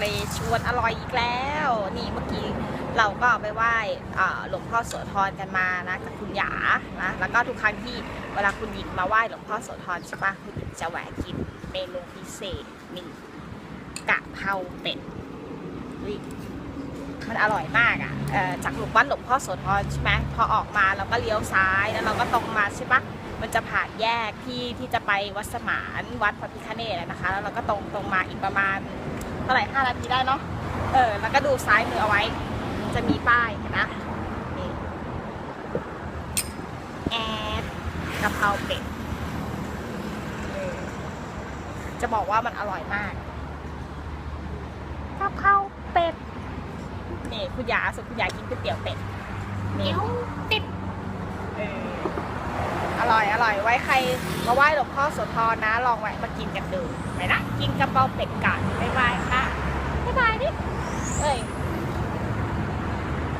ไปชวนอร่อยอีกแล้ว นี่เมื่อกี้เราก็ไปไหว้หลวงพ่อโสธรกันมานะกับคุณหยานะแล้วก็ทุกครั้งที่เวลาคุณหญิงมาไหว้หลวงพ่อโสธรใช่ปะคุณหญิงจะแหวะกินเมนูพิเศษนี่กะเพราเป็ดมันอร่อยมากอะเอ่อจากหลวงวัดหลวงพ่อโสธรใช่ไหมพอออกมาเราก็เลี้ยวซ้ายแล้วเราก็ตรงมาใช่ปะมันจะผ่านแยกที่ที่จะไปวัดสมานวัดพระพิฆเนศนะคะ แล้วเราก็ตรงตรงมาอีกประมาณ ท่าไหร่ห้านาทีได้เนาะเออแล้วก็ดูซ้ายมือเอาไว้ จะมีป้ายเห็นนะนี่แอดกะเพราเป็ดเออจะบอกว่ามันอร่อยมากกะเพราเป็ดนี่คุณยาสุดคุณยายกินก๋วยเตี๋ยวเป็ดนี่เป็ดเอออร่อยอร่อยไว้ใครมาไหว้หลวงพ่อโสธรนะ ลองแวะมากินกันดูไปนะ กินกะเพราเป็ดกันบ๊ายบายค่ะ